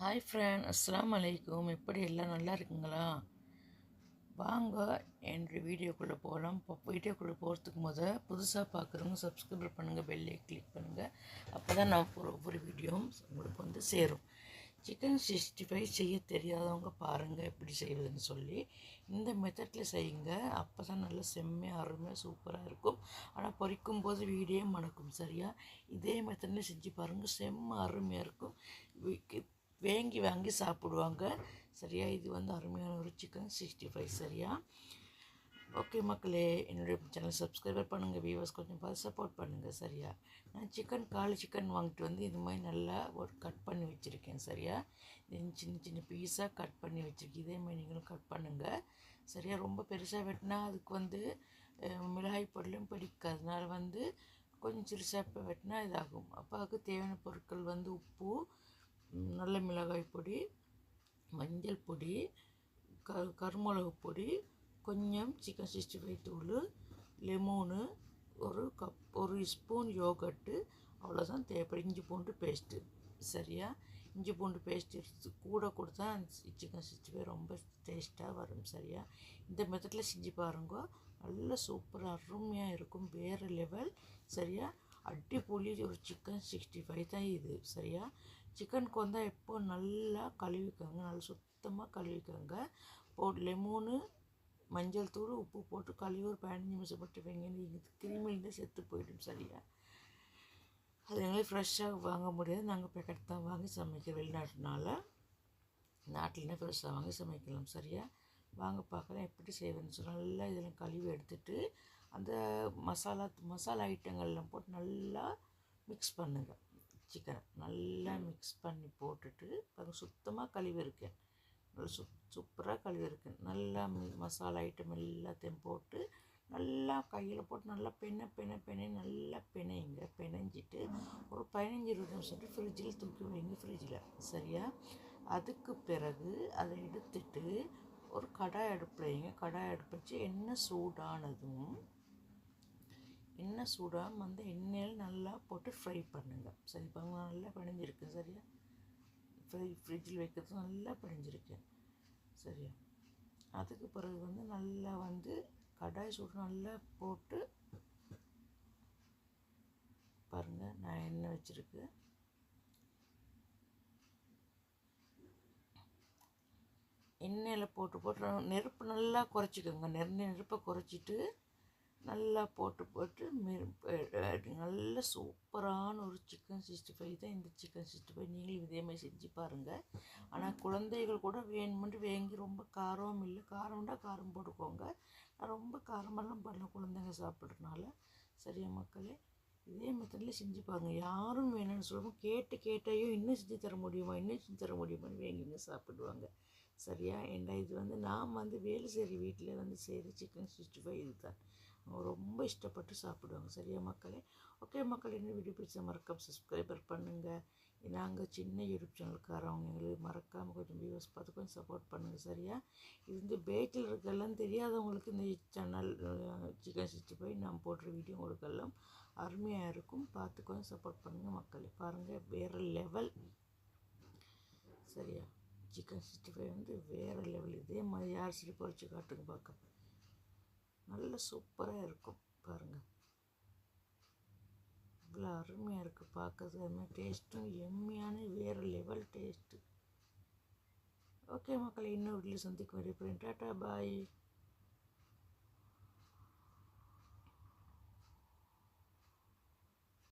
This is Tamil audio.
ஹாய் ஃப்ரெண்ட் அஸ்லாம் அலைக்கும் எப்படி எல்லாம் நல்லா இருக்குங்களா? வாங்க என்று வீடியோக்குள்ளே போகலாம் இப்போ வீடியோக்குள்ளே போகிறதுக்கு முத புதுசாக பார்க்குறவங்க சப்ஸ்கிரைப் பண்ணுங்கள் பெல்லை கிளிக் பண்ணுங்கள் அப்போ தான் நான் போகிற ஒவ்வொரு வீடியோவும் உங்களுக்கு வந்து சேரும். சிக்கன் சிக்ஸ்டி ஃபைவ் செய்ய தெரியாதவங்க பாருங்கள் எப்படி செய்வதுன்னு சொல்லி. இந்த மெத்தடில் செய்யுங்க. அப்போ தான் நல்லா செம்மையாக அருமையாக சூப்பராக இருக்கும். ஆனால் பொரிக்கும் போது வீடியோ மணக்கும் சரியா? இதே மெத்தடில் செஞ்சு பாருங்கள் செம்ம அருமையாக இருக்கும். வேங்கி வாங்கி சாப்பிடுவாங்க. சரியா? இது வந்து அருமையான ஒரு சிக்கன் சிக்ஸ்டி ஃபைவ் சரியா? ஓகே மக்களே என்னுடைய சேனல் சப்ஸ்கிரைபர் பண்ணுங்கள் வியூவர்ஸ் கொஞ்சம் பார்த்து சப்போர்ட் பண்ணுங்கள் சரியா? நான் சிக்கன் காலு சிக்கன் வாங்கிட்டு வந்து இது மாதிரி நல்லா ஒரு கட் பண்ணி வச்சுருக்கேன் சரியா? இது சின்ன சின்ன பீஸாக கட் பண்ணி வச்சுருக்கேன். இதே மாதிரி நீங்களும் கட் பண்ணுங்கள் சரியா? ரொம்ப பெருசாக வெட்டினா அதுக்கு வந்து மிளகாய் பொருளும் பிடிக்கும் அதனால வந்து கொஞ்சம் சிறுசாக வெட்டினா இதாகும். அப்போ அதுக்கு தேவையான பொருட்கள் வந்து உப்பு நல்ல மிளகாய் பொடி மஞ்சள் பொடி க கருமிளகு பொடி கொஞ்சம் சிக்கன் சிக்ஸ்டி ஃபைவ் தூள் லெமோனு ஒரு கப் ஒரு ஸ்பூன் யோகட்டு அவ்வளோதான் தேவைப்படும். இஞ்சி பூண்டு பேஸ்ட்டு சரியா? இஞ்சி பூண்டு பேஸ்ட் எடுத்து கூட கொடுத்தா சிக்கன் சிக்ஸ்டி ஃபைவ் ரொம்ப டேஸ்ட்டாக வரும் சரியா? இந்த மெத்தடில் செஞ்சு பாருங்க. நல்ல சூப்பராக அருமையாக இருக்கும் வேறு லெவல் சரியா? அடிப்பொலி ஒரு சிக்கன் சிக்ஸ்டி ஃபைவ் தான் இது சரியா? சிக்கனுக்கு வந்தால் எப்போ நல்லா கழுவிக்கோங்க நல்லா சுத்தமாக கழுவிக்கோங்க. போ லெமோனு மஞ்சள் தூள் உப்பு போட்டு கழுவி ஒரு பதினஞ்சு நிமிஷம் போட்டு வைங்க நீங்கள் கிருமிலேருந்து செத்து போயிடும் சரியா? அது எங்களுக்கு ஃப்ரெஷ்ஷாக வாங்க முடியாது நாங்கள் பேக்கெட் தான் வாங்கி சமைக்கிறோம் வெளிநாட்டுனால. நாட்டில்னா ஃப்ரெஷ்ஷாக வாங்கி சமைக்கலாம் சரியா? வாங்க பார்க்கலாம் எப்படி செய்வேன்னு சொல்லி நல்லா இதெல்லாம் கழுவி எடுத்துட்டு அந்த மசாலா மசாலா ஐட்டங்கள்லாம் போட்டு நல்லா மிக்ஸ் பண்ணுங்கள் சிக்கனை நல்லா மிக்ஸ் பண்ணி போட்டுட்டு அது சுத்தமாக கழுவி இருக்கேன் நல்லா சூப் சூப்பராக கழுவி இருக்கேன் நல்லா மசாலா ஐட்டம் எல்லாத்தையும் போட்டு நல்லா கையில் போட்டு நல்லா பெண்ணை பெண்ணை பெண்ணை நல்லா பிணையுங்க பிணைஞ்சிட்டு ஒரு பதினஞ்சு இருபது நிமிஷம் ஃப்ரிட்ஜில் தூக்கி வைங்க ஃப்ரிட்ஜில் சரியா? அதுக்கு பிறகு அதை எடுத்துட்டு ஒரு கடாய் அடுப்பில் வைங்க. கடாய் அடுப்பு வச்சு எண்ணெய் சூடானதும் எண்ணெய் சூடாக வந்து எண்ணெயில் நல்லா போட்டு ஃப்ரை பண்ணுங்கள் சரி பாருங்க நல்லா பிணைஞ்சிருக்கு சரியா? ஃப்ரை ஃப்ரிட்ஜில் வைக்கிறது நல்லா பிணைஞ்சிருக்கு. சரியா? அதுக்கு பிறகு வந்து நல்லா வந்து கடாய் சூடு நல்லா போட்டு பாருங்கள் நான் எண்ணெய் வச்சுருக்கு. எண்ணெயில் போட்டு போட்டு நெருப்பு நல்லா குறைச்சிக்கோங்க. நெரு நெருப்பை குறைச்சிட்டு நல்லா போட்டு போட்டு மெரு- நல்ல சூப்பரான ஒரு சிக்கன் சிக்ஸ்டி ஃபைவ் தான் இந்த சிக்கன் சிக்ஸ்டி ஃபைவ். நீங்களும் இதே மாதிரி செஞ்சு பாருங்கள் ஆனால் குழந்தைகள் கூட வேணுமென்று வேங்கி ரொம்ப காரம் இல்லை. காரம்னா காரம் போட்டுக்கோங்க. நான் ரொம்ப காரமெல்லாம் பண்ணல குழந்தைங்க சாப்பிட்றதுனால. சரியா மக்களே? இதே மெத்தடில் செஞ்சு பாருங்க. யாரும் வேணும்னு சொல்லுவோம் கேட்டு கேட்டையும் இன்னும் செஞ்சு தர முடியுமா? இன்னும் செஞ்சு தர முடியுமான்னு வேங்கிங்க சாப்பிடுவாங்க. சரியா? ஏண்டா இது வந்து நாம் வந்து வேலை செய்கிற வீட்டில் வந்து செய்கிற சிக்கன் சிக்ஸ்டி ஃபைவ் இது தான் அவங்க ரொம்ப இஷ்டப்பட்டு சாப்பிடுவாங்க. சரியா மக்களே? ஓகே மக்கள் என்ன வீடியோ பிடிச்ச மறக்காம சப்ஸ்கிரைபர் பண்ணுங்கள் நாங்கள் சின்ன யூடியூப் சேனலுக்காரவங்க எங்களுக்கு மறக்காமல் கொஞ்சம் வியூவர்ஸ் பார்த்து கொஞ்சம் சப்போர்ட் பண்ணுங்கள் சரியா? இது வந்து பேக்கில் இருக்கெல்லாம் தெரியாதவங்களுக்கு இந்த சேனல் சிக்கன் சிக்ஸ்டி ஃபைவ் நான் போடுற வீடியோ உங்களுக்கெல்லாம் அருமையாக இருக்கும். பார்த்து கொஞ்சம் சப்போர்ட் பண்ணுங்கள் மக்களே. பாருங்கள் வேறு லெவல் சரியா? சிக்கன் சிக்ஸ்டி ஃபைவ் வந்து வேறு லெவல் இதே மாதிரி யார் சிலி பொறிச்சு காட்டுங்க பார்க்க நல்ல சூப்பராக இருக்கும் பாருங்கள் இவ்வளோ அருமையாக இருக்குது பார்க்கறது அது மாதிரி டேஸ்ட்டும் எம்மையான வேறு லெவல் டேஸ்ட்டு ஓகே மக்களை இன்னொரு வீட்டில் சந்திக்கும் வரை டாட்டா பாய்